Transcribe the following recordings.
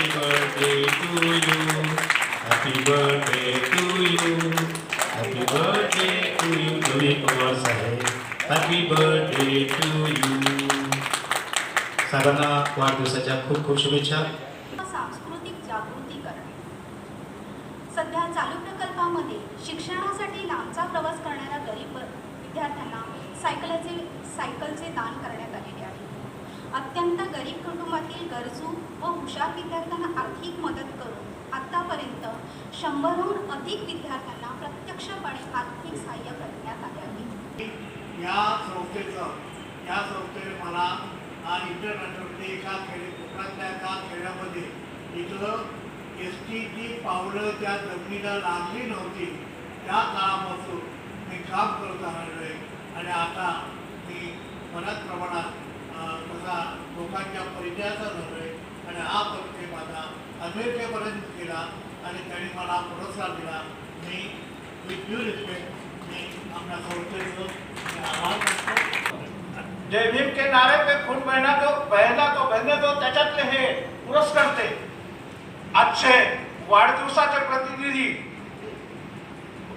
Happy birthday to you Happy birthday to you Happy birthday to you तुम्ही कुमार साहेब happy birthday to you सर्वांना वाढदिवसाच्या खूप खूप शुभेच्छा सांस्कृतिक जागृती करणे सध्या चालू प्रकल्पामध्ये शिक्षणासाठी लांबचा प्रवास करणाऱ्या गरीब विद्यार्थ्यांना सायकलचे सायकलचे दान करण्यात आलेले आहे अत्यंत गरीब असून व हुशार विद्यार्थ्यांना आर्थिक मदत करून आत्तापर्यंत शंभरहून अधिक विद्यार्थ्यांना प्रत्यक्षपणे आर्थिक सहाय्य करण्यात आले आहे. या संस्थेचं या संस्थेने मला आज इंटरनॅशनलमध्ये एका खेडे कोकणातल्या एका खेड्यामध्ये इथलं एस टीची पावलं त्या जमिनीला लागली नव्हती त्या काळापासून मी काम करत आलेलो आहे. आणि आता मी बऱ्याच प्रमाणात माझा तसा लोकांच्या परिचयाचा झालो हा परिचय माझा अमेरिकेपर्यंत केला आणि त्यांनी मला पुरस्कार दिला. मी विथ ड्यू रिस्पेक्ट मी आपल्या संस्थेचं आभार जय भीम के नारे पे खून बहना दो बहना तो बहने दो त्याच्यातले हे पुरस्कार ते आजचे वाढदिवसाचे प्रतिनिधी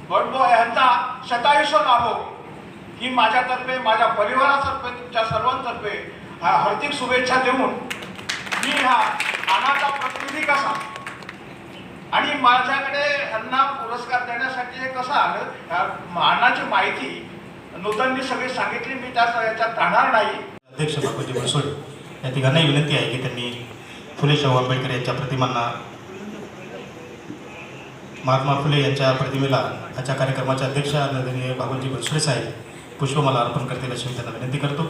बडबो यांचा शतायुष्य लाभो. ही माझ्यातर्फे माझ्या परिवारातर्फे तुमच्या सर्वांतर्फे हार्दिक शुभेच्छा देऊन मी हा अनाचा प्रतिनिधी कसा? आणि माझ्याकडे ह्यांना पुरस्कार देण्यासाठी हे कसं आलं? अण्णाची माहिती नूतननी सगळी सांगितली मी त्या याच्यात राहणार नाही. अध्यक्ष बापूजी बनसोडे या तिघांनाही विनंती आहे की त्यांनी फुले शाहू आंबेडकर यांच्या प्रतिमांना महात्मा फुले यांच्या प्रतिमेला आजच्या कार्यक्रमाच्या अध्यक्ष आदरणीय बाबूजी बनसोडे साहेब पुष्पमाला अर्पण करतील अशी मी त्यांना विनंती करतो.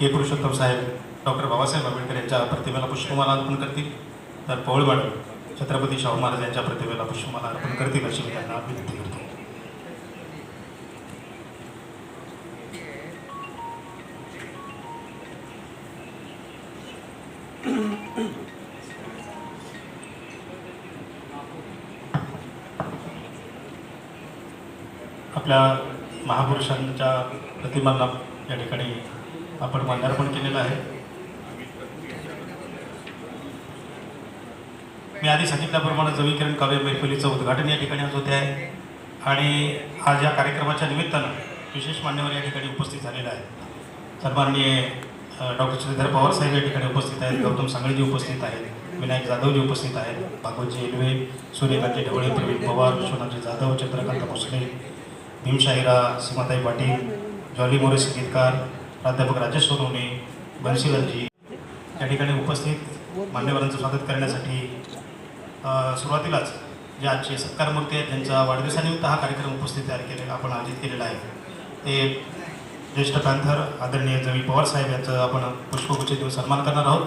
के. पुरुषोत्तम साहेब डॉक्टर बाबासाहेब आंबेडकर यांच्या प्रतिमेला पुष्पमाला अर्पण करतील. तर पवळ मॅडम छत्रपती शाहू महाराज यांच्या प्रतिमेला पुष्पमाला अर्पण करतील अशी मी त्यांना विनंती करतो. आपल्या महापुरुषांच्या प्रतिमांना या ठिकाणी आपण माल्यार्पण केलेलं आहे मी आधी सांगितल्याप्रमाणे जमीकरण काव्य मैफिलीचं उद्घाटन या ठिकाणी आज होते आहे. आणि आज या कार्यक्रमाच्या निमित्तानं विशेष मान्यवर या ठिकाणी उपस्थित झालेला आहे सन्माननीय डॉक्टर श्रीधर पवार साहेब या ठिकाणी उपस्थित आहेत. गौतम सांगळेजी उपस्थित आहेत. विनायक जाधवजी उपस्थित आहेत. भागवतजी एलवे सूर्यकांतजी ढवळे प्रवीण पवार विश्वनाथजी जाधव चंद्रकांत भोसले भीमशाहिरा सीमाताई पाटील जॉली मोरे संगीतकार प्राध्यापक राजेश सोनवणे बनशीलजी या ठिकाणी उपस्थित मान्यवरांचं स्वागत करण्यासाठी सुरुवातीलाच जे आजचे सत्कारमूर्ती आहेत त्यांचा वाढदिवसानिमित्त हा कार्यक्रम उपस्थित तयार केलेला आपण आयोजित केलेला आहे. ते ज्येष्ठ पॅन्थर आदरणीय जवी पवार साहेब यांचं आपण पुष्पगुच्छ देऊन सन्मान करणार आहोत.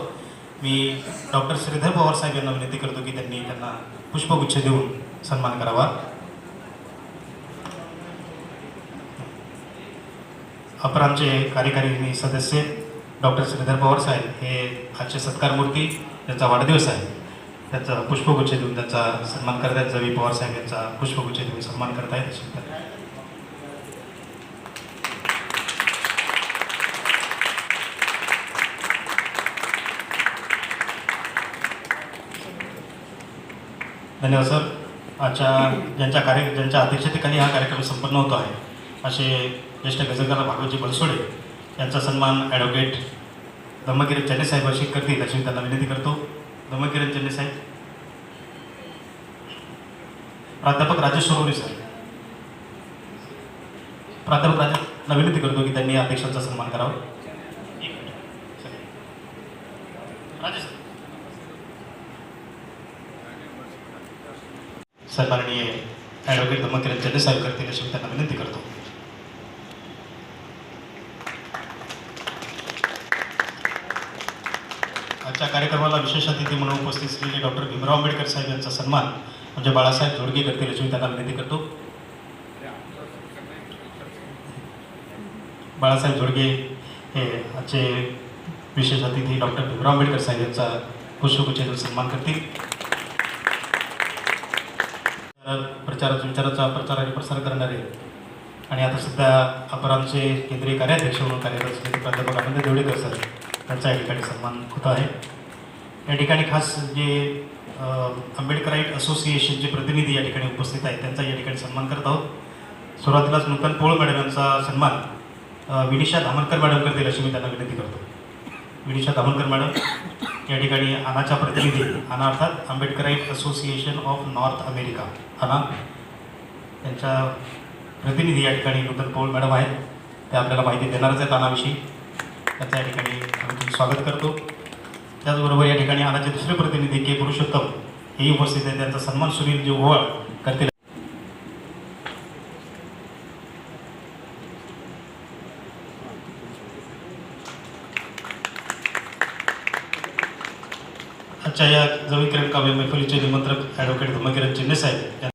मी डॉक्टर श्रीधर पवार साहेब यांना विनंती करतो की त्यांनी त्यांना पुष्पगुच्छ देऊन सन्मान करावा. अपर आमचे कार्यकारी सदस्य डॉक्टर श्रीधर पवार साहेब हे आजचे सत्कारमूर्ती त्यांचा वाढदिवस आहे. त्यांचा पुष्पगुच्छ देऊन त्यांचा सन्मान करत आहेत जवी पवार साहेब यांचा पुष्पगुच्छ देऊन सन्मान करत आहेत धन्यवाद सर. आजच्या ज्यांच्या कार्य ज्यांच्या अध्यक्षतेखाली हा कार्यक्रम संपन्न होतो आहे असे ज्येष्ठ गजलकार भागवतजी बनसोडे यांचा सन्मान ॲडव्होकेट धम्मगिरी चन्ने साहेब अशी करतील अशी त्यांना विनंती करतो. धम्मकिरण चन्ने साहेब प्राध्यापक राजेश सोनवणे सर. प्राध्यापक राजेशला विनंती करतो की त्यांनी अध्यक्षांचा सन्मान करावा. सर. राजेश सन्माननीय ॲडव्होकेट धम्मकिरण साहेब करतील अशी त्यांना विनंती करतो. आजच्या कार्यक्रमाला विशेष अतिथी म्हणून उपस्थित असलेले डॉक्टर भीमराव आंबेडकर साहेब यांचा सन्मान म्हणजे बाळासाहेब जोडगे करतील अशी मी त्यांना विनंती करतो. बाळासाहेब जोडगे हे आजचे विशेष अतिथी डॉक्टर भीमराव आंबेडकर साहेब यांचा पुष्पगुच्छ सन्मान करतील. प्रचाराचा विचाराचा प्रचार आणि प्रसार करणारे आणि आता सध्या अपरांचे केंद्रीय कार्याध्यक्ष म्हणून कार्यरत असलेले प्राध्यापक आनंद देवडेकर सर त्यांचा या ठिकाणी सन्मान होत आहे. या ठिकाणी खास जे आंबेडकराईट असोसिएशनचे प्रतिनिधी या ठिकाणी उपस्थित आहेत त्यांचा या ठिकाणी सन्मान करत आहोत. सुरुवातीलाच नूतन पोळ मॅडम यांचा सन्मान विनिषा विनिशा धामणकर मॅडम करतील अशी मी त्यांना विनंती करतो. विनिशा धामणकर मॅडम या ठिकाणी आनाच्या प्रतिनिधी आना अर्थात Ambedkarite association of North America AANA. त्यांच्या प्रतिनिधी या ठिकाणी नूतन पौल मॅडम आहेत. ते आपल्याला माहिती देणारच आहेत आनाविषयी. त्यांचं या ठिकाणी आम्ही स्वागत करतो. त्याचबरोबर या ठिकाणी आनाचे दुसरे प्रतिनिधी के. पुरुषोत्तम हे उपस्थित आहेत. त्यांचा सन्मान सुनील जी ओवाळ करतील. आजच्या या जमीकरण काव्य मैफलीचे निमंत्रक ॲडव्होकेट धर्मकिरण चिन्हे साहेब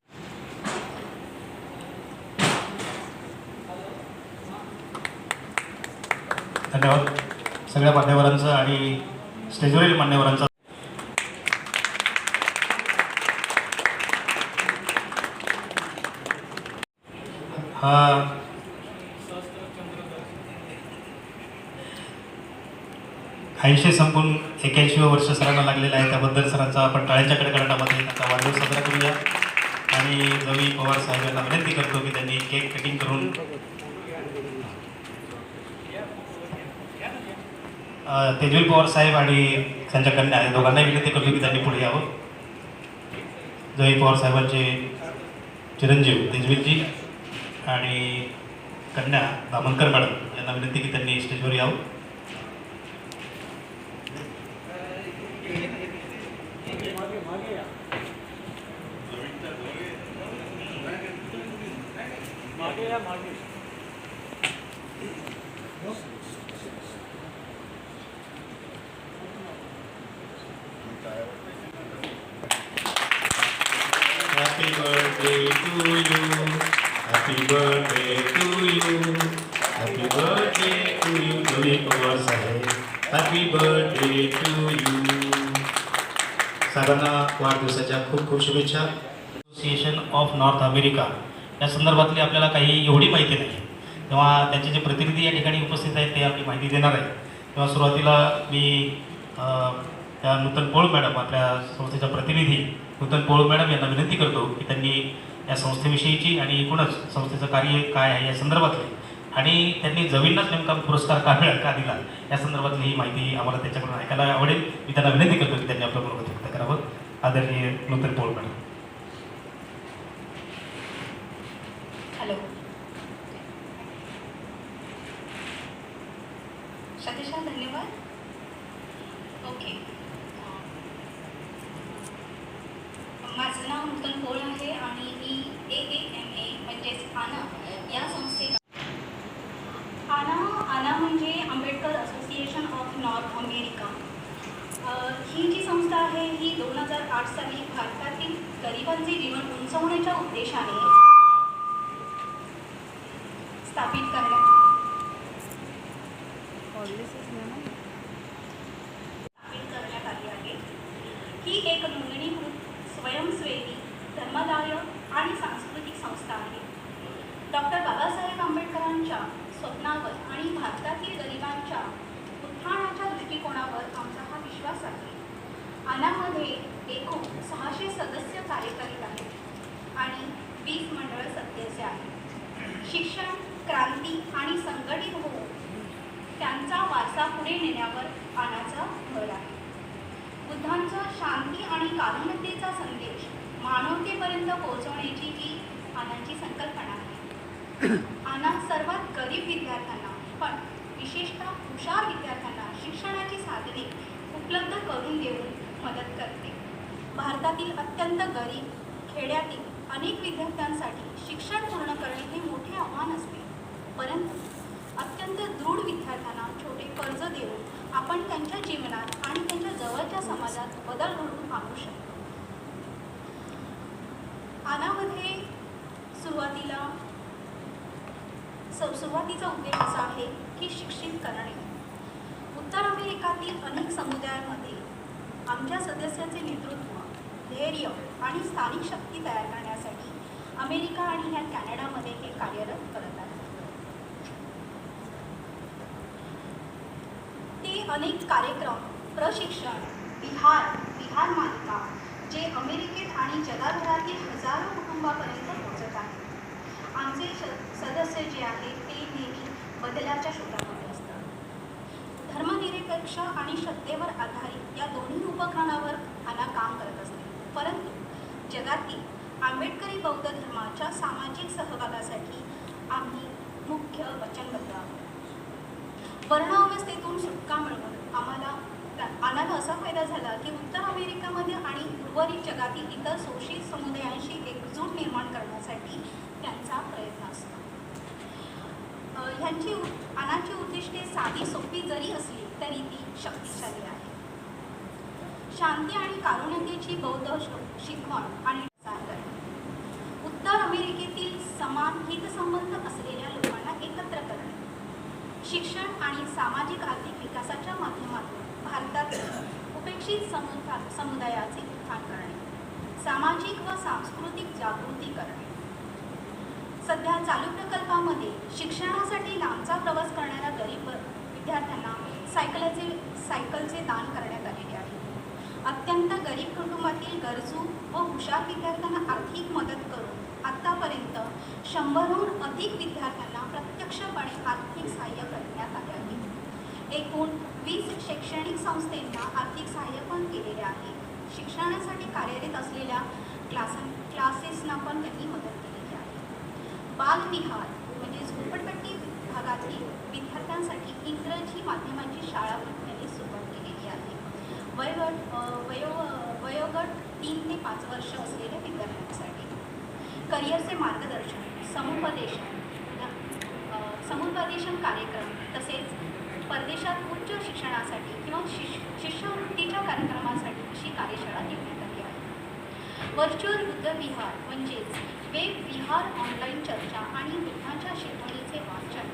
धन्यवाद सगळ्या मान्यवरांचं आणि स्टेजवरील मान्यवरांचा. हा. ऐंशी संपून एक्याऐंशी वर्ष सरांना लागलेलं आहे. त्याबद्दल सरांचा आपण टाळ्यांच्या कडकडाटामध्ये त्यांचा वाढदिवस साजरा करूया. आणि रवी पवार साहेबांना विनंती करतो की त्यांनी केक कटिंग करून अ, पवार साहेब आणि त्यांच्या कन्या आहे दोघांनाही विनंती करतो की त्यांनी पुढे यावं. जयी पवार साहेबांचे चिरंजीव तेजवीरजी आणि कन्या दामनकर मॅडम यांना विनंती की त्यांनी स्टेजवर यावं Happy birthday to you. Happy birthday to you. Happy birthday to you. Ravi Pawar Saheb happy birthday to you सर्वांना वाढदिवसाच्या खूप खूप शुभेच्छा. असोसिएशन ऑफ नॉर्थ अमेरिका या संदर्भातली आपल्याला काही एवढी माहिती नाही. तेव्हा त्यांचे जे प्रतिनिधी या ठिकाणी उपस्थित आहेत ते आपली माहिती देणार आहेत. तेव्हा सुरुवातीला मी त्या नूतन पोळ मॅडम आपल्या संस्थेचा प्रतिनिधी नूतन पोळ मॅडम यांना विनंती करतो की त्यांनी या संस्थेविषयीची आणि एकूणच संस्थेचं कार्य काय आहे या संदर्भातले आणि त्यांनी जमीनलाच नेमका पुरस्कार का मिळाला का दिला? या संदर्भातली ही माहिती आम्हाला त्याच्याकडून ऐकायला आवडेल. मी त्यांना विनंती करतो की त्यांनी आपलं मनोगत व्यक्त करावं. आदरणीय नूतन पोळ मॅडम हॅलो सतीशा धन्यवाद ओके माझं नाव नूतन पोळ आहे आणि मी ए ए एम ए म्हणजेच आना या संस्थेला आना म्हणजे Ambedkar association of North America. ही जी संस्था आहे ही दोन हजार आठ साली भारतातील गरिबांचे जीवन उंचवण्याच्या उद्देशाने स्थापित करण्यात स्थापित करण्यात आली आहे ही एक नोंदणीकृत स्वयंसेवी धर्मदायक आणि सांस्कृतिक संस्था आहे डॉक्टर बाबासाहेब आंबेडकरांच्या स्वप्नावर आणि भारतातील गरिबांच्या उत्थानाच्या दृष्टिकोनावर आमचा हा विश्वास आहे आनामध्ये एकूण सहाशे सदस्य कार्य करीत आहेत आणि वीस मंडळ सदस्य आहेत शिक्षण क्रांती आणि संघटित होऊन त्यांचा वारसा पुढे नेण्यावर आणाचा भर आहे बुद्धांचा शांती आणि कारुण्यतेचा संदेश मानवतेपर्यंत पोहोचवण्याची ही आनाची संकल्पना आहे. आना सर्वात गरीब विद्यार्थ्यांना पण विशेषतः हुशार विद्यार्थ्यांना शिक्षणाची साधने उपलब्ध करून देऊन मदत करते. भारतातील अत्यंत गरीब खेड्यातील अनेक विद्यार्थ्यांसाठी शिक्षण पूर्ण करणे हे मोठे आव्हान असते. परंतु अत्यंत दृढ विद्यार्थ्यांना छोटे कर्ज देऊन आपण त्यांच्या जीवनात आणि त्यांच्या जवळच्या समाजात बदल घडवून आणू शकतो. आनामध्ये सुरुवातीला सुरुवातीचा उद्देश असा आहे की शिक्षित करणे. उत्तर अमेरिकातील अनेक समुदायांमध्ये आमच्या सदस्याचे नेतृत्व धैर्य आणि स्थानिक शक्ती तयार करण्यासाठी अमेरिका आणि ह्या कॅनडामध्ये हे कार्यरत करत आहेत. ते अनेक कार्यक्रम प्रशिक्षण बिहार बिहार मालिका जे अमेरिकेत आणि जगभरातील हजारो कुटुंबापर्यंत पोहोचत आहे आमचे सदस्य जे आहेत ते नेहमी बदलाच्या शोधामध्ये असतात. धर्मनिरपेक्ष आणि श्रद्धेवर आधारित या दोन्ही उपक्रमावर आला काम करत असते. परंतु जगातील आंबेडकरी बौद्ध धर्माच्या सामाजिक सहभागासाठी आम्ही मुख्य वचनबद्ध आहोत. वर्णावस्थेतून सुटका मिळवून आम्हाला आम्हाला असा फायदा झाला की उत्तर अमेरिकेमध्ये आणि उर्वरित जगातील इतर शोषित समुदायांशी एकजूट निर्माण करण्यासाठी त्यांचा प्रयत्न असतो. ह्यांची अनाची उद्दिष्टे साधी सोपी जरी असली तरी ती शक्तिशाली आहे. शांती आणि कारुण्यतेची बौद्ध शिकवण आणि उत्तर अमेरिकेतील समान हितसंबंध असलेल्या लोकांना एकत्र करणे. शिक्षण आणि सामाजिक आर्थिक विकासाच्या माध्यमातून भारतातील उपेक्षित समुदा समुदायाचे उत्थान करणे. सामाजिक व सांस्कृतिक जागृती करणे सध्या चालू प्रकल्पामध्ये शिक्षणासाठी लांबचा प्रवास करणाऱ्या गरीब विद्यार्थ्यांना सायकलचे सायकलचे दान करण्यात आलेले आहे. अत्यंत गरीब कुटुंबातील गरजू व हुशार विद्यार्थ्यांना आर्थिक मदत करून आत्तापर्यंत शंभरहून अधिक विद्यार्थ्यांना प्रत्यक्षपणे आर्थिक सहाय्य करण्यात आले आहे. एकूण वीस शैक्षणिक संस्थेंना आर्थिक सहाय्य पण केलेले आहे. शिक्षणासाठी कार्यरत असलेल्या क्लास क्लासेसना पण त्यांनी मदत बालविहार म्हणजे झोपडपट्टी भागातील विद्यार्थ्यांसाठी इंग्रजी माध्यमाची शाळा त्यांनी सुरुवात केलेली आहे. वयोगट वयो वयोगट तीन ते पाच वर्ष असलेल्या विद्यार्थ्यांसाठी करिअरचे मार्गदर्शन समुपदेशन समुपदेशन कार्यक्रम तसेच परदेशात उच्च शिक्षणासाठी किंवा शिष शिष्यवृत्तीच्या कार्यक्रमासाठी अशी कार्यशाळा घेण्यात व्हर्च्युअल बुद्धविहार म्हणजेच वेब विहार ऑनलाईन चर्चा आणि बुद्धाच्या शिकवणीचे वाचन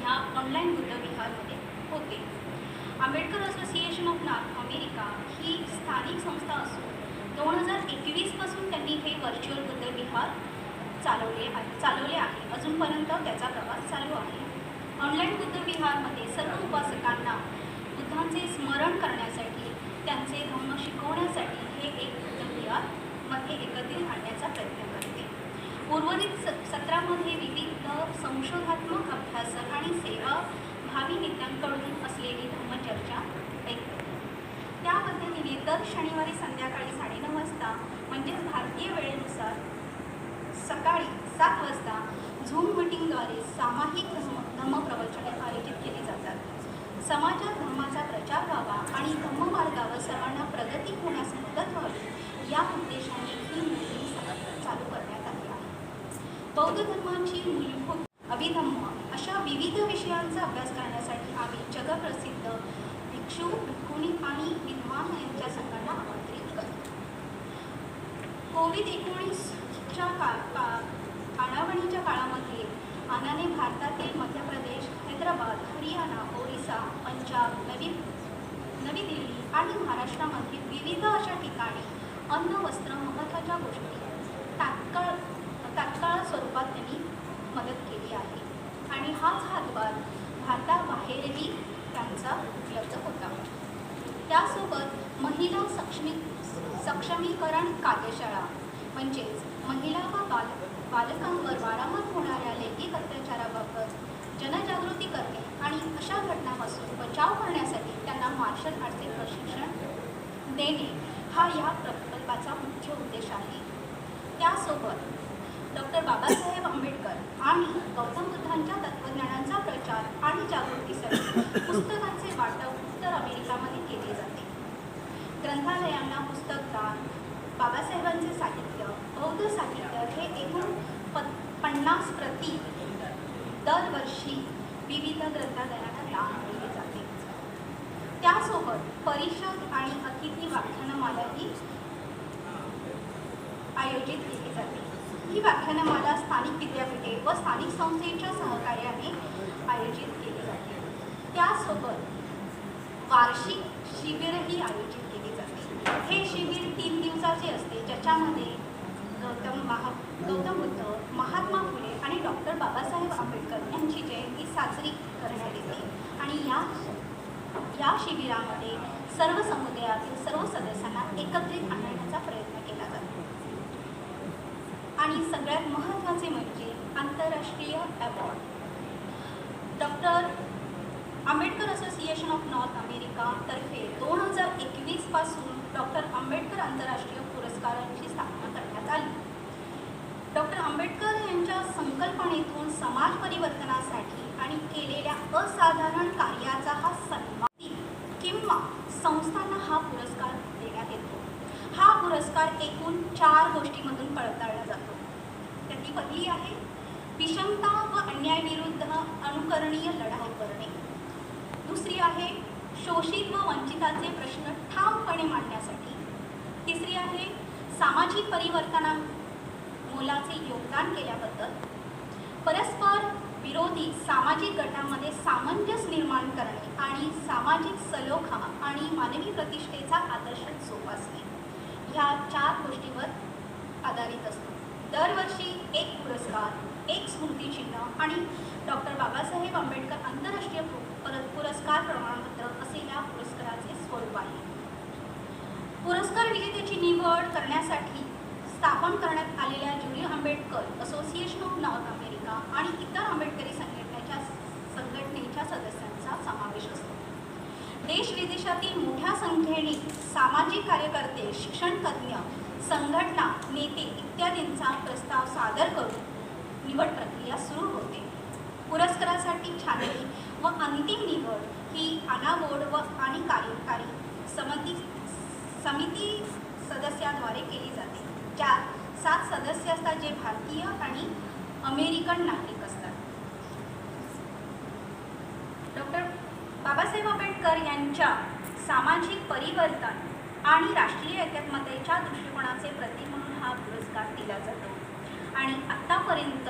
ह्या ऑनलाईन बुद्धविहारमध्ये होते. Ambedkar association of North America ही स्थानिक संस्था असून दोन हजार एकवीसपासून त्यांनी हे व्हर्च्युअल बुद्धविहार चालवले आहे चालवले आहे. अजूनपर्यंत त्याचा प्रवास चालू आहे. ऑनलाईन बुद्धविहारमध्ये सर्व उपासकांना बुद्धांचे स्मरण करण्यासाठी त्यांचे धम्म शिकवण्यासाठी हे एक बुद्धविहार मध्ये एकत्रित आणण्याचा प्रयत्न करते. उर्वरित स सत्रामध्ये विविध संशोधात्मक अभ्यास आणि सेवा भावी नेत्यांकडून असलेली धर्मचर्चा ऐकते. त्या पद्धतीने दर शनिवारी संध्याकाळी साडेनऊ वाजता म्हणजेच भारतीय वेळेनुसार सकाळी सात वाजता झूम मिटिंगद्वारे सामायिक धर्म धम्मप्रवचने आयोजित केली जातात. समाजात धर्माचा प्रचार व्हावा आणि धम्ममार्गावर सर्वांना प्रगती होण्यास मदत व्हावी. या उद्देशाने ही मोहीम चालू करण्यात आली आहे. बौद्ध धर्माची मूलभूत अभिधम्म अशा विविध विषयांचा अभ्यास करण्यासाठी आम्ही जगप्रसिद्ध भिक्षू भिक्खुनी आणि विद्वान यांच्या संघांना आमंत्रित करतो. कोविड एकोणीसच्या का का काळामध्ये आनाने भारतातील मध्य प्रदेश हैदराबाद हरियाणा ओरिसा पंजाब नवी नवी दिल्ली आणि महाराष्ट्रामधील विविध अशा ठिकाणी अन्न वस्त्र महत्त्वाच्या गोष्टी तात्काळ तात्काळ स्वरूपात त्यांनी मदत केली आहे. आणि हाच हातभार भारताबाहेरही त्यांचा उपलब्ध होता. त्यासोबत महिला सक्षमी सक्षमीकरण कार्यशाळा म्हणजेच महिला व बाल बालकांवर वारंवार होणाऱ्या लैंगिक अत्याचाराबाबत जनजागृती करणे आणि अशा घटनांपासून बचाव करण्यासाठी त्यांना मार्शल आर्टचे प्रशिक्षण देणे हा या प्रकल्पाचा मुख्य उद्देश आहे. त्यासोबत डॉक्टर बाबासाहेब आंबेडकर आणि गौतम बुद्धांच्या तत्वज्ञानांचा प्रचार आणि जागृतीसाठी पुस्तकांचे वाटप उत्तर अमेरिकामध्ये केले जाते. ग्रंथालयांना पुस्तकदान बाबासाहेबांचे साहित्य बौद्ध साहित्य हे एकूण प पन्नास प्रती दरवर्षी विविध ग्रंथालयांना दान दिले जाते. त्यासोबत परिषद आणि अतिथी व्याख्यानमालाही आयोजित केली जाते. ही व्याख्यानमाला स्थानिक विद्यापीठे व स्थानिक संस्थेच्या सहकार्याने आयोजित केली जाते. त्यासोबत वार्षिक शिबिरही आयोजित केली जाते. हे शिबिर तीन दिवसाचे असते. ज्याच्यामध्ये गौतम महा गौतम बुद्ध महात्मा फुले आणि डॉक्टर बाबासाहेब आंबेडकर यांची जयंती साजरी करण्यात येते. आणि या या शिबिरामध्ये सर्व समुदायातील सर्व सदस्यांना एकत्रित आणण्यात प्रयत्न केला जातो आणि सगळ्यात महत्त्वाचे म्हणजे आंतरराष्ट्रीय award doctor Ambedkar association of North America तर्फे दोन हजार एकवीसपासून डॉक्टर आंबेडकर आंतरराष्ट्रीय पुरस्कारांची स्थापना करण्यात आली. डॉक्टर आंबेडकर यांच्या संकल्पनेतून समाज परिवर्तनासाठी आणि केलेल्या असाधारण कार्याचा हा सन्मान किंवा संस्थांना हा पुरस्कार हा पुरस्कार एकूण चार गोष्टीमधून पडताळला जातो. त्यातली पहिली आहे विषमता व अन्यायविरुद्ध अनुकरणीय लढाई करणे. दुसरी आहे शोषित व वंचिताचे प्रश्न ठामपणे मांडण्यासाठी. तिसरी आहे सामाजिक परिवर्तना मोलाचे योगदान केल्याबद्दल. परस्पर विरोधी सामाजिक गटामध्ये सामंजस्य निर्माण करणे आणि सामाजिक सलोखा आणि मानवी प्रतिष्ठेचा आदर्श जोपासणे. ह्या चार गोष्टीवर आधारित असतो. दरवर्षी एक पुरस्कार एक स्मृतिचिन्ह आणि डॉक्टर बाबासाहेब आंबेडकर आंतरराष्ट्रीय पर- पुरस्कार प्रमाणपत्र असे या पुरस्काराचे स्वरूप आहे. पुरस्कार विजेत्याची निवड करण्यासाठी स्थापन करण्यात आलेल्या Julio Ambedkar association of North America आणि इतर आंबेडकरी संघटनेच्या संघटनेच्या सदस्यांचा समावेश असतो. देश विदेशातील मोठ्या संख्येने सामाजिक कार्यकर्ते शिक्षणतज्ज्ञ संघटना नेते इत्यादींचा प्रस्ताव सादर करून निवड प्रक्रिया सुरू होते. पुरस्कारासाठी छाननी व अंतिम निवड ही अनावोड व आणि कार्यकारी समिती समिती सदस्याद्वारे केली जाते ज्यात सात सदस्य असतात जे भारतीय आणि अमेरिकन नागरिक असतात डॉक्टर बाबासाहेब आंबेडकर यांच्या सामाजिक परिवर्तन आणि राष्ट्रीय एकात्मतेच्या दृष्टिकोनाचे प्रतीक म्हणून हा पुरस्कार दिला जातो. आणि आत्तापर्यंत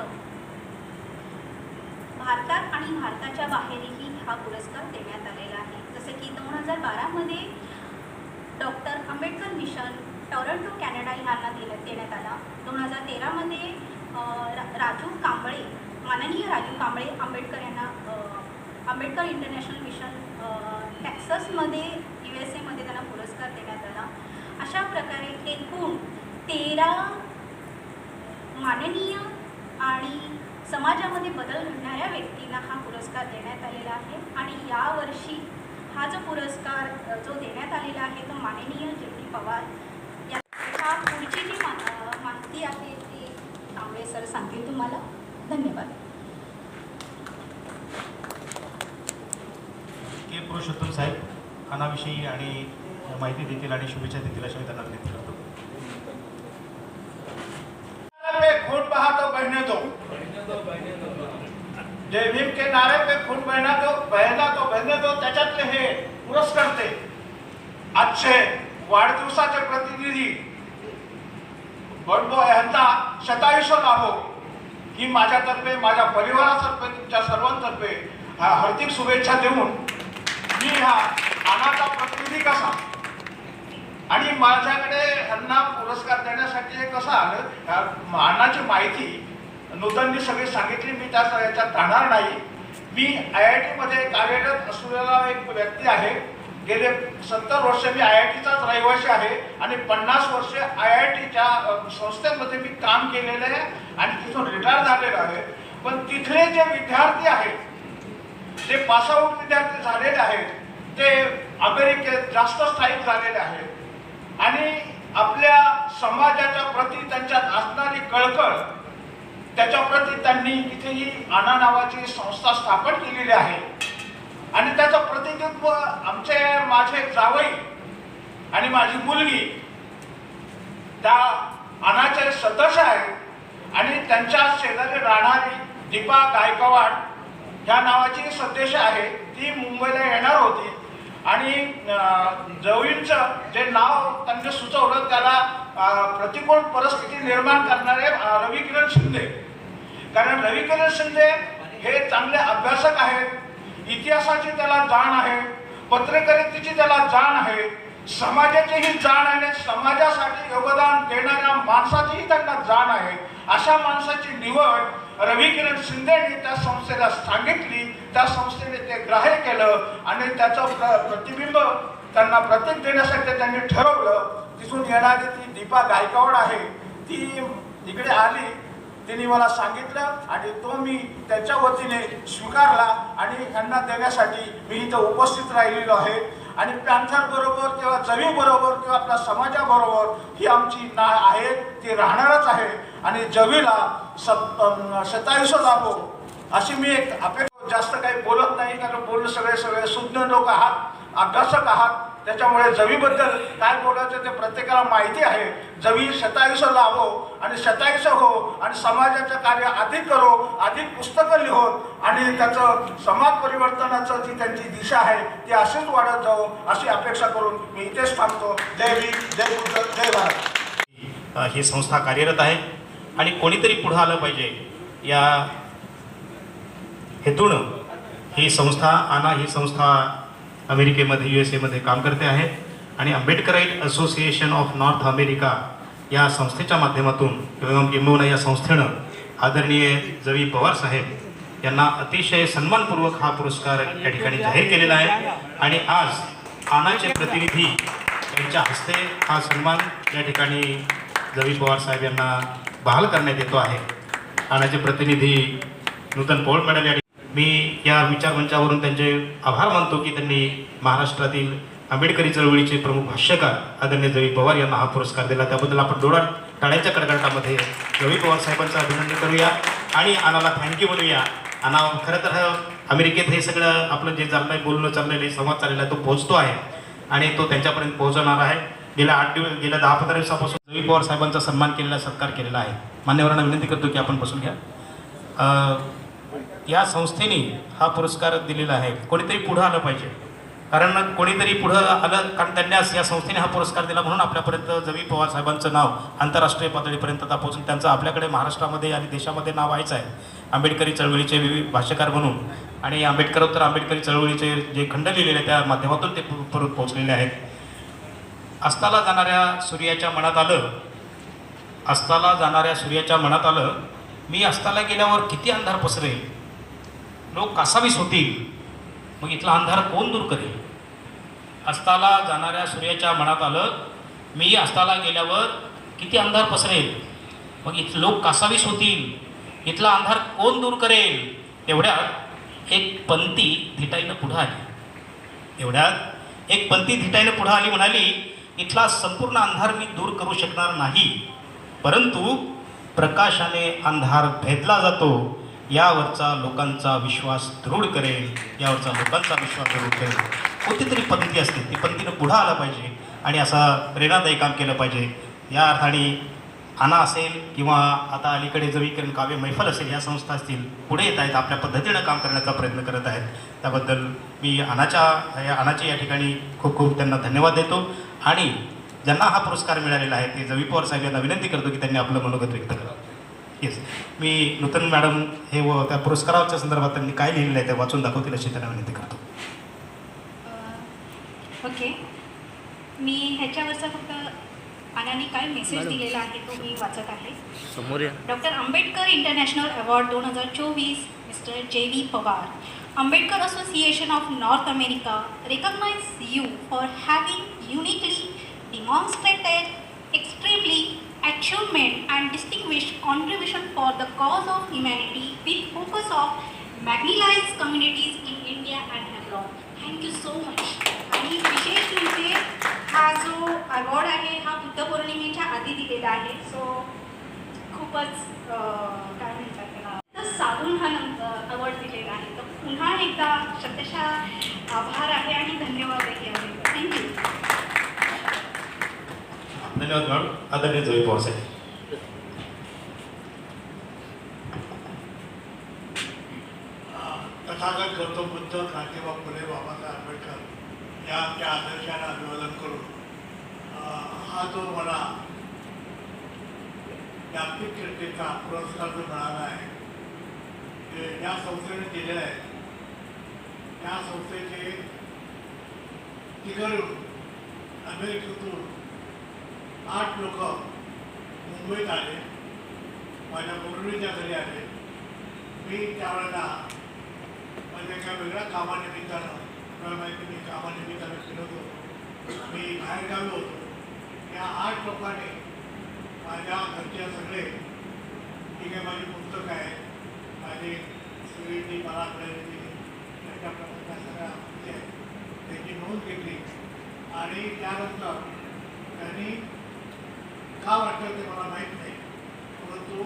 भारतात आणि भारताच्या बाहेरही हा पुरस्कार देण्यात आलेला आहे. जसे की दोन हजार बारामध्ये doctor Ambedkar mission Toronto Canada यांना दिला देण्यात आला. दोन हजार तेरामध्ये राजू कांबळे माननीय राजू कांबळे आंबेडकर यांना आंबेडकर इंटरनॅशनल मिशन टॅक्ससमध्ये यू एस एमध्ये त्यांना पुरस्कार देण्यात आला. अशा प्रकारे एकूण तेरा माननीय आणि समाजामध्ये बदल घडणाऱ्या व्यक्तींना हा पुरस्कार देण्यात आलेला आहे. आणि यावर्षी हा जो पुरस्कार जो देण्यात आलेला आहे तो माननीय जे पी पवार या याच्या पुढची जी मा माहिती आहे ती कांबळे सर सांगतील तुम्हाला. धन्यवाद के पुरुषोत्तम साहेब खानाविषयी आणि माहिती देतील आणि शुभेच्छा देतील अशा मी त्यांना विनंती करतो. खून बहा तो बहने दो। जय भीम के नारे पे खून बहना तो बहना तो बहने दो त्याच्यातले हे पुरस्कर्ते आजचे वाढदिवसाचे प्रतिनिधी बडबो यांचा शतायुष्य लाभो ही माझ्यातर्फे माझ्या परिवारातर्फे तुमच्या सर्वांतर्फे हार्दिक शुभेच्छा देऊन मी हा अनाचा प्रतिनिधी कसा? आणि माझ्याकडे ह्यांना पुरस्कार देण्यासाठी हे कसं आलं? ह्या माहिती नूतननी सगळी सांगितली मी त्या याच्यात राहणार नाही. मी आय आय टीमध्ये कार्यरत असलेला एक व्यक्ती आहे. गेले सत्तर वर्ष मी आय आय टीचाच रहिवासी आहे आणि पन्नास वर्ष आय आय टीच्या संस्थेमध्ये मी काम केलेलं आहे आणि तिथून रिटायर झालेलो आहे. पण तिथले जे विद्यार्थी आहेत जे पासआउट विद्यार्थी झालेले आहेत. ते अमेरिकेत जास्त स्थायिक झालेले आहेत. आणि आपल्या समाजाच्या प्रती त्यांच्यात असणारी कळकळ त्याच्याप्रती त्यांनी इथेही आना नावाची संस्था स्थापन केलेली आहे. आणि त्याचं प्रतिनिधित्व आमचे माझे जावई आणि माझी मुलगी त्या अनाचे सदस्य आहेत. आणि त्यांच्या शेजारी राहणारी दीपा गायकवाड ह्या नावाची सदस्य आहे. ती मुंबईला येणार होती. आणि जवळींचं जे नाव त्यांनी सुचवलं त्याला प्रतिकूल परिस्थिती निर्माण करणारे रवी रविकिरण शिंदे. कारण रविकिरण शिंदे हे चांगले अभ्यासक आहेत. इतिहासाची त्याला जाण आहे. पत्रकारितेची त्याला जाण आहे. समाजाचीही जाण आणि समाजासाठी योगदान देणाऱ्या माणसाचीही त्यांना जाण आहे. अशा माणसाची निवड रविकिरण शिंदेने त्या संस्थेला सांगितली त्या संस्थेने ते ग्राह्य केलं आणि त्याचं प्र प्रतिबिंब त्यांना प्रतीक देण्यासाठी त्यांनी ठरवलं. तिथून येणारी ती दीपा गायकवाड आहे ती इकडे आली तिने मला सांगितलं आणि तो मी त्याच्या वतीने स्वीकारला आणि यांना देण्यासाठी मी इथं उपस्थित राहिलेलो आहे. आणि पॅन्थर बरोबर किंवा जवीबरोबर किंवा आपल्या समाजाबरोबर ही आमची ना आहे ती राहणारच आहे. आणि जवीला सत सत्तावीस लागो लाभो अशी मी एक अपेक्षा जास्त काही बोलत नाही कारण बोलणं सगळे सगळे सुज्ञ लोक आहात अभ्यासक आहात. त्याच्यामुळे जवीबद्दल काय बोलायचं ते प्रत्येकाला माहिती आहे. जवी शतायुष्य लाभो आणि शतायुष्य हो आणि समाजाचं कार्य अधिक करो अधिक पुस्तकं लिहो आणि त्याचं समाज परिवर्तनाचं जी त्यांची दिशा आहे ती अशीच वाढत जाऊ अशी अपेक्षा करून मी इथेच थांबतो. जय वी जय बुद्ध जय भारत. ही संस्था कार्यरत आहे. आणि कोणीतरी पुढं आलं पाहिजे या हेतूनं ही संस्था आना ही संस्था अमेरिकेमध्ये यू एस एमध्ये काम करते आहे. आणि Ambedkarite association of North America या संस्थेच्या माध्यमातून किंवा किंबहुना या संस्थेनं आदरणीय जवी पवार साहेब यांना अतिशय सन्मानपूर्वक हा पुरस्कार या ठिकाणी जाहीर केलेला आहे. आणि आज आनाचे प्रतिनिधी यांच्या हस्ते हा सन्मान या ठिकाणी जवी पवार साहेब यांना बहाल करण्यात येतो आहे. आनाचे प्रतिनिधी नूतन पोळ मॅडम या मी या विचारमंचावरून त्यांचे आभार मानतो की त्यांनी महाराष्ट्रातील आंबेडकरी चळवळीचे प्रमुख भाष्यकार आदरणीय जवी पवार यांना हा पुरस्कार दिला. त्याबद्दल आपण डोळा टाळ्याच्या कडकडाटामध्ये रवी पवार साहेबांचं अभिनंदन करूया आणि अनाला थँक्यू म्हणूया अना खरं तर हा अमेरिकेत हे सगळं आपलं जे चाललंय बोलणं चाललेलं आहे संवाद चाललेला आहे तो पोहोचतो आहे आणि तो त्यांच्यापर्यंत पोहोचवणार आहे. गेल्या आठ दिवस गेल्या दहा पंधरा दिवसापासून रवी पवार साहेबांचा सन्मान केलेला सत्कार केलेला आहे. मान्यवरांना विनंती करतो की आपण बसून घ्या. या संस्थेने हा पुरस्कार दिलेला आहे. कोणीतरी पुढं आलं पाहिजे. कारण कोणीतरी पुढं आलं कारण त्यांना या संस्थेने हा पुरस्कार दिला म्हणून आपल्यापर्यंत जवी पवार साहेबांचं नाव आंतरराष्ट्रीय पातळीपर्यंत पोहोचून त्यांचं आपल्याकडे महाराष्ट्रामध्ये आणि देशामध्ये नाव व्हायचं आहे. आंबेडकरी चळवळीचे विविध भाष्यकार म्हणून. आणि आंबेडकरोत्तर आंबेडकरी चळवळीचे जे खंड लिहिलेले त्या माध्यमातून ते परत पोहोचलेले आहेत. अस्ताला जाणाऱ्या सूर्याच्या मनात आलं अस्ताला जाणाऱ्या सूर्याच्या मनात आलं मी अस्ताला गेल्यावर किती अंधार पसरेल? लोक कासावीस होतील. मग इथला अंधार कोण दूर करेल? अस्ताला जाणाऱ्या सूर्याच्या मनात आलं मी अस्ताला गेल्यावर किती अंधार पसरेल? मग इथ लोक कासावीस होतील. इथला अंधार कोण दूर करेल? एवढ्यात एक पंथी धिटाईनं पुढं आली. एवढ्यात एक पंथी धिटाईनं पुढं आली म्हणाली इथला संपूर्ण अंधार मी दूर करू शकणार नाही. परंतु प्रकाशाने अंधार भेदला जातो यावरचा लोकांचा विश्वास दृढ करेल यावरचा लोकांचा विश्वास दृढ करेल. कोणतीतरी पंक्ती असते ती पंक्तीनं पुढं आलं पाहिजे आणि असा प्रेरणादायी काम केलं पाहिजे. या अर्थाने आना असेल किंवा आता अलीकडे जवीकरण काव्य मैफल असेल या संस्था असतील पुढे येत आहेत आपल्या पद्धतीनं काम करण्याचा प्रयत्न करत आहेत. त्याबद्दल मी अनाच्या या अनाचे या ठिकाणी खूप खूप त्यांना धन्यवाद देतो. आणि ज्यांना हा पुरस्कार मिळालेला आहे ते जवी पवार साहेब यांना विनंती करतो की त्यांनी आपलं मनोगत व्यक्त करावं. येस मी नूतन मॅडम हे व त्या पुरस्काराच्या संदर्भात त्यांनी काय लिहिलेलं आहे ते वाचून दाखवतील अशी त्यांना विनंती करतो. ओके. मी ह्याच्यावरचा फक्त आनाने काय मेसेज दिलेला आहे तो मी वाचत आहे. समोर या. डॉक्टर आंबेडकर इंटरनॅशनल अवॉर्ड दोन हजार चोवीस mister J V Pawar. Ambedkar association of North America recognize you for having uniquely demonstrated extremely achievement and distinguished contribution for the cause of humanity with focus of marginalized communities in India and abroad. Thank you so much. आणि विशेष म्हणजे हा जो award आहे हा बुद्ध पौर्णिमेच्या आधी दिलेला आहे सो खूपच काय म्हणतात त्याला तर साधून हा नंतर अवॉर्ड दिलेला आहे तर पुन्हा एकदा शब्दशः आभार आहे आणि धन्यवादही आहे थँक्यू धन्यवाद मॅडम आदरणीय जवी पवार साहेब तथागत गौतम बुद्ध क्रांतीबा फुले बाबासाहेब आंबेडकर या आमच्या आदर्शाला अभिवादन करून हा जो मला जागतिक क्रिकेटचा पुरस्कार जो मिळाला आहे ते ज्या संस्थेने दिलेला आहे. त्या संस्थेचे तिघडून अमेरिकेतून आठ लोक मुंबईत आले माझ्या मुरळीच्या घरी आले मी त्यावेळेला माझ्या एका वेगळ्या कामानिमित्तानं तुम्हाला माहिती मी कामानिमित्तानं फिरत होतो. मी बाहेर गावी होतो. या आठ लोकांनी माझ्या घरच्या सगळे ठीक काही माझी पुस्तकं आहेत माझी सीईटी मला मिळालेली त्याच्या प्रकारच्या सगळ्या आहेत. त्याची नोंद घेतली. आणि त्यानंतर त्यांनी का वाटलं ते मला माहीत नाही. परंतु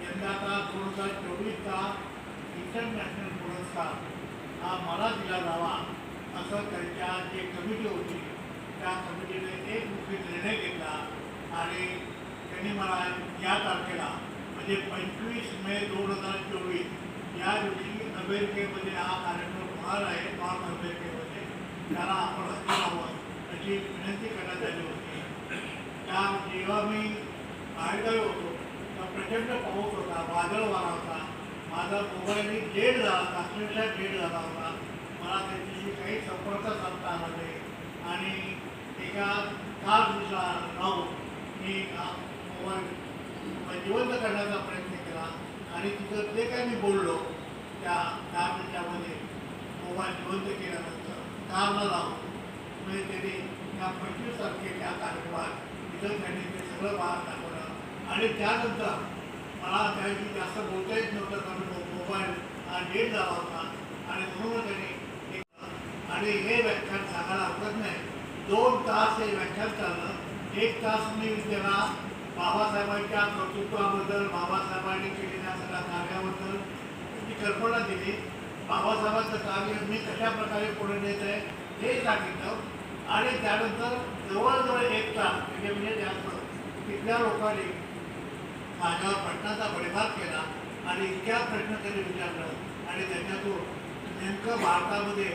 यंदाचा दोन हजार चोवीसचा इंटरनॅशनल पुरस्कार हा मला दिला जावा असं त्यांच्या जी कमिटी होती त्या कमिटीने एक मुख्य निर्णय घेतला आणि त्यांनी मला या तारखेला म्हणजे पंचवीस मे दोन हजार चोवीस या दिवशी अमेरिकेमध्ये हा कार्यक्रम होणार आहे नॉर्थ अमेरिकेमध्ये. त्याला आपण हजर आहोत अशी विनंती करण्यात आली होती. ज्या जेव्हा मी बाहेरगावी होतो. तेव्हा प्रचंड पाऊस होता वादळ वारा होता. माझा मोबाईलही डेड झाला होता अक्षरशः डेड झाला होता. मला त्याच्याशी काही संपर्क साधता आला नाही. आणि एका चार दिवसा राहून मी मोबाईल जिवंत करण्याचा प्रयत्न केला. आणि तिथं जे काही मी बोललो त्या दहा मिनिटामध्ये मोबाईल जिवंत केल्यानंतर कारला लावून म्हणजे त्याने त्या पंचवीस तारखेच्या कार्यक्रमात तिथं त्यांनी ते सगळं बाहेर दाखवलं. आणि त्यानंतर मला त्याची जास्त बोलता येत नव्हतं कारण मोबाईल हा डेट झाला होता. आणि म्हणून त्यांनी आणि हे व्याख्यान सांगायला हरकत नाही. दोन तास हे व्याख्यान चाललं. एक तास मी त्याला बाबासाहेबांच्या कर्तृत्वाबद्दल बाबासाहेबांनी केलेल्या सगळ्या कार्याबद्दल त्याची कल्पना दिली बाबासाहेबांचं कार्य मी कशा प्रकारे पुढे नेत आहे हे सांगितलं. आणि त्यानंतर जवळजवळ एक तास म्हणजे म्हणजे जास्त तिथल्या लोकांनी माझ्यावर प्रश्नाचा भडीमार केला आणि इतक्या प्रश्न त्यांनी विचारलं. आणि त्याच्यातून नेमकं भारतामध्ये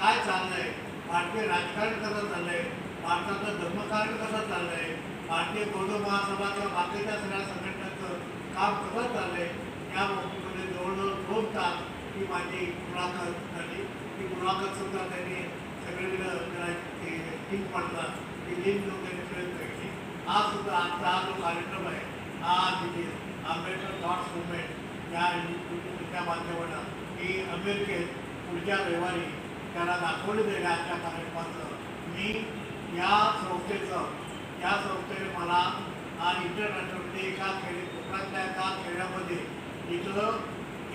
काय चाललंय? भारतीय राजकारण कसं चाललंय? भारताचं धर्मकारण कसं चाललंय? भारतीय बौद्ध महासभा किंवा बाकीच्या सगळ्या संघटनांचं काम कसं चाललंय? या बाबतीमध्ये जवळजवळ दोन तास ही माझी मुलाखत झाली. ती मुलाखत सुद्धा त्यांनी करायची लिंक पडलं ती लिंक लोक त्यांनी प्रयत्न आज सुद्धा आमचा हा जो कार्यक्रम आहे हा तिथे आंबेडकर थॉट्स मुवमेंट या युट्यूबच्या माध्यमानं की अमेरिकेत पुढच्या रविवारी त्याला दाखवलं जाईल आजच्या कार्यक्रमाचं. मी या संस्थेचं या संस्थेने मला आज इंटरनॅशनलमध्ये एका खेळी कोकणातल्या एका खेड्यामध्ये इथं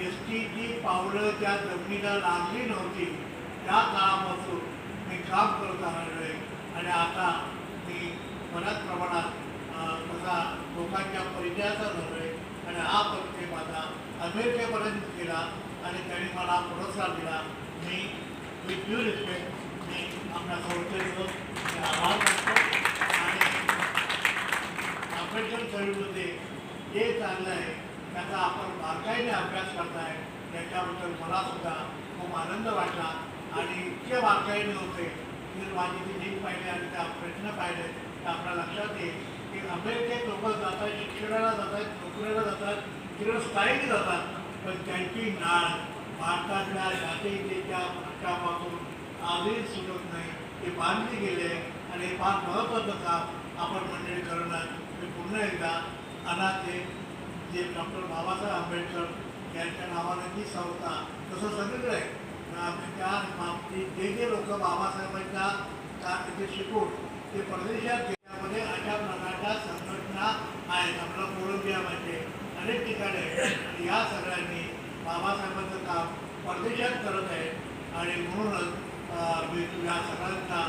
एस टीची पावलं त्या जमिनीला लागली नव्हती. त्या काळापासून मी काम करत आलेलो आहे. आणि आता मी बऱ्याच प्रमाणात माझा लोकांच्या परिचयाचा झालो आहे आणि हा परिचय माझा अमेरिकेपर्यंत केला आणि त्यांनी मला पुरस्कार दिला. मी विथ ड्यू रिस्पेक्ट मी आपल्या संस्थेचं आभार मानतो. आणि आंबेडकर चळवळीमध्ये जे चाललं आहे त्याचा आपण बारकाईने अभ्यास करताय त्याच्याबद्दल मला सुद्धा खूप आनंद वाटला. आणि इतके बारकाईने होते की माझी ती लिंक पाहिले आणि त्या प्रश्न पाहिले. तर आपल्या लक्षात येईल की अमेरिकेत लोक जातात शिक्षणाला जातात नोकरीला जातात तिकडे स्थायिक जातात पण त्यांची नाळ भारतातल्या जातीच्या पक्षापासून आजही सुटत नाही. ते बांधले गेले आणि हे फार महत्त्वाचं काम आपण मंडळी करणार. मी पुन्हा एकदा अनाथे जे डॉक्टर बाबासाहेब आंबेडकर यांच्या नावाने जी संस्था तसं सगळीकडे आहे. त्या बाबतीत जे जे लोक बाबासाहेबांच्या तिथे शिकून ते परदेशात गेल्यामध्ये अशा प्रकारच्या संघटना आहेत आपलं कोलंबियामध्ये अनेक ठिकाणी आहेत आणि या सगळ्यांनी बाबासाहेबांचं काम परदेशात करत आहे आणि म्हणूनच मी या सगळ्यांचा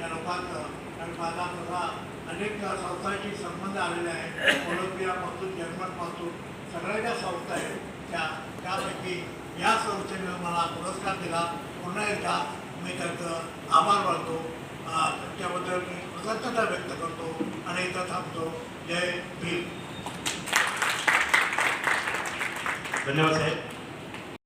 या लोकांचं आणि माझा सुद्धा अनेक संस्थांशी संबंध आलेले आहे कोलंबियापासून जर्मनपासून सगळ्या ज्या संस्था आहेत त्या त्यापैकी या संस्थेनं मला पुरस्कार दिला. पुन्हा एकदा मी त्यांचं आभार मानतो. त्याबद्दल त्याच्याबद्दल मी कृतज्ञता व्यक्त करतो आणि इथं थांबतो. जय भीम. धन्यवाद साहेब.